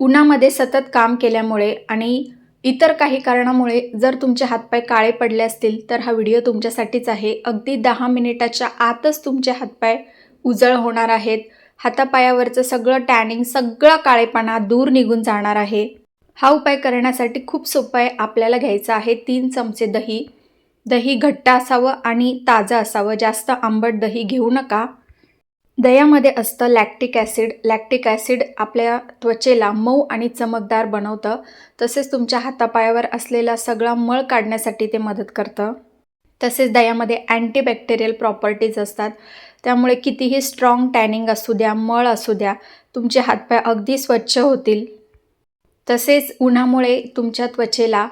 उन्हामध्ये सतत काम केल्यामुळे आणि इतर काही कारणामुळे जर तुमचे हातपाय काळे पडले असतील तर हा व्हिडिओ तुमच्यासाठीच आहे. अगदी दहा मिनिटाच्या आतच तुमचे हातपाय उजळ होणार आहेत. हातापायावरचं सगळं टॅनिंग सगळा काळेपणा दूर निघून जाणार आहे. हा उपाय करण्यासाठी खूप सोपा आहे. आपल्याला घ्यायचा आहे तीन चमचे दही. दही घट्ट असावं आणि ताजं असावं. जास्त आंबट दही घेऊ नका. दह्यामध्ये असतं लॅक्टिक ॲसिड लॅक्टिक ॲसिड आपल्या त्वचेला मऊ आणि चमकदार बनवतं. तसेच तुमच्या हातापायावर असलेला सगळा मळ काढण्यासाठी ते मदत करतं. तसेच दह्यामध्ये अँटीबॅक्टेरियल प्रॉपर्टीज असतात. त्यामुळे कितीही स्ट्रॉंग टॅनिंग असू द्या मळ असू द्या तुमचे हातपाय अगदी स्वच्छ होतील. तसेच उन्हामुळे तुमच्या त्वचेला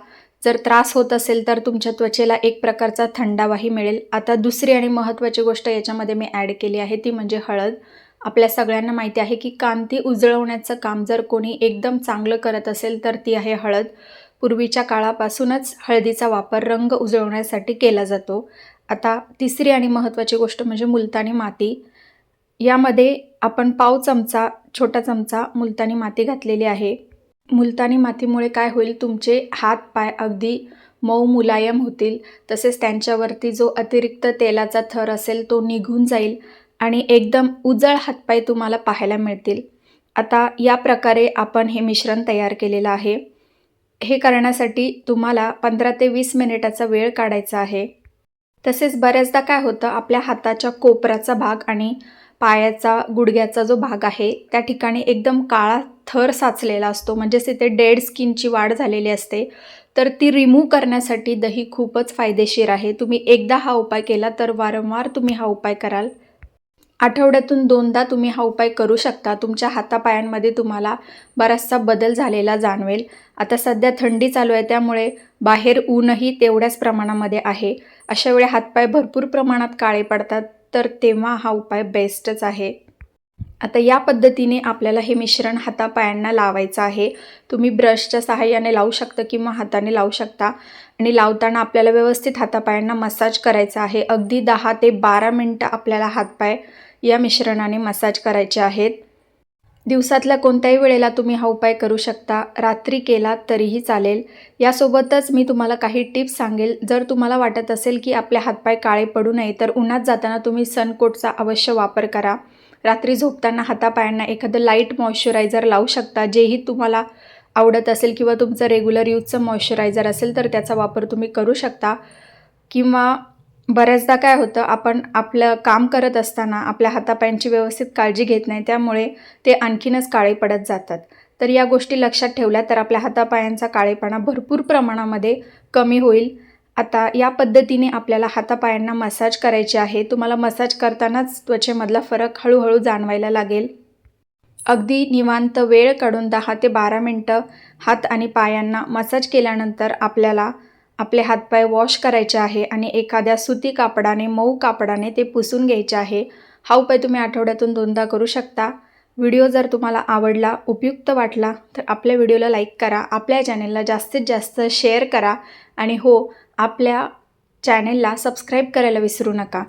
जर त्रास होत असेल तर तुमच्या त्वचेला एक प्रकारचा थंडावाही मिळेल. आता दुसरी आणि महत्त्वाची गोष्ट याच्यामध्ये मी ॲड केली आहे ती म्हणजे हळद. आपल्या सगळ्यांना माहिती आहे की कांती उजळवण्याचं काम जर कोणी एकदम चांगलं करत असेल तर ती आहे हळद. पूर्वीच्या काळापासूनच हळदीचा वापर रंग उजळवण्यासाठी केला जातो. आता तिसरी आणि महत्त्वाची गोष्ट म्हणजे मुलतानी माती. यामध्ये आपण पाव चमचा छोटा चमचा मुलतानी माती घातलेली आहे. मुलतानी मातीमुळे काय होईल? तुमचे हात पाय अगदी मऊ मुलायम होतील. तसेच त्यांच्यावरती जो अतिरिक्त तेलाचा थर असेल तो निघून जाईल आणि एकदम उजळ हातपाय तुम्हाला पाहायला मिळतील. आता या प्रकारे आपण हे मिश्रण तयार केलेलं आहे. हे करण्यासाठी तुम्हाला पंधरा ते वीस मिनिटाचा वेळ काढायचा आहे. तसेच बऱ्याचदा काय होतं आपल्या हाताच्या कोपराचा भाग आणि पायाचा गुडघ्याचा जो भाग आहे त्या ठिकाणी एकदम काळा थर साचलेला असतो. म्हणजेच तिथे डेड स्किनची वाढ झालेली असते. तर ती रिमूव्ह करण्यासाठी दही खूपच फायदेशीर आहे. तुम्ही एकदा हा उपाय केला तर वारंवार तुम्ही हा उपाय कराल. आठवड्यातून दोनदा तुम्ही हा उपाय करू शकता. तुमच्या हातापायांमध्ये तुम्हाला बराचसा बदल झालेला जाणवेल. आता सध्या थंडी चालू आहे त्यामुळे बाहेर ऊनही तेवढ्याच प्रमाणामध्ये आहे. अशा वेळी हातपाय भरपूर प्रमाणात काळे पडतात. तर तेव्हा हा उपाय बेस्टच आहे. आता या पद्धतीने आपल्याला हे मिश्रण हातापायांना लावायचं आहे. तुम्ही ब्रशच्या सहाय्याने लावू शकता किंवा हाताने लावू शकता. आणि लावताना आपल्याला व्यवस्थित हातापायांना मसाज करायचा आहे. अगदी दहा ते बारा मिनटं आपल्याला हातपाय या मिश्रणाने मसाज करायचे आहेत. दिवसातल्या कोणत्याही वेळेला तुम्ही हा उपाय करू शकता. रात्री केला तरीही चालेल. यासोबतच मी तुम्हाला काही टिप्स सांगेल. जर तुम्हाला वाटत असेल की आपले हातपाय काळे पडू नये तर उन्हात जाताना तुम्ही सनकोटचा अवश्य वापर करा. रात्री झोपताना हातापायांना एखादं लाइट मॉइश्चरायझर लावू शकता जेही तुम्हाला आवडत असेल किंवा तुमचं रेग्युलर यूजचं मॉइश्चरायझर असेल तर त्याचा वापर तुम्ही करू शकता. किंवा बऱ्याचदा काय होतं आपण आपलं काम करत असताना आपल्या हातापायांची व्यवस्थित काळजी घेत नाही त्यामुळे ते आणखीनच काळे पडत जातात. तर या गोष्टी लक्षात ठेवल्या तर आपल्या हातापायांचा काळेपणा भरपूर प्रमाणामध्ये कमी होईल. आता या पद्धतीने आपल्याला हातापायांना मसाज करायचे आहे. तुम्हाला मसाज करतानाच त्वचेमधला फरक हळूहळू जाणवायला लागेल. अगदी निवांत वेळ काढून दहा ते बारा मिनटं हात आणि पायांना मसाज केल्यानंतर आपल्याला आपले हातपाय वॉश करायचे आहे आणि एखाद्या सुती कापडाने मऊ कापडाने ते पुसून घ्यायचे आहे. हा उपाय तुम्ही आठवड्यातून दोनदा करू शकता. व्हिडिओ जर तुम्हाला आवडला उपयुक्त वाटला तर आपल्या व्हिडिओला लाईक करा आपल्या चॅनेलला जास्तीत जास्त शेअर करा आणि हो आपल्या चॅनेलला सबस्क्राईब करायला विसरू नका.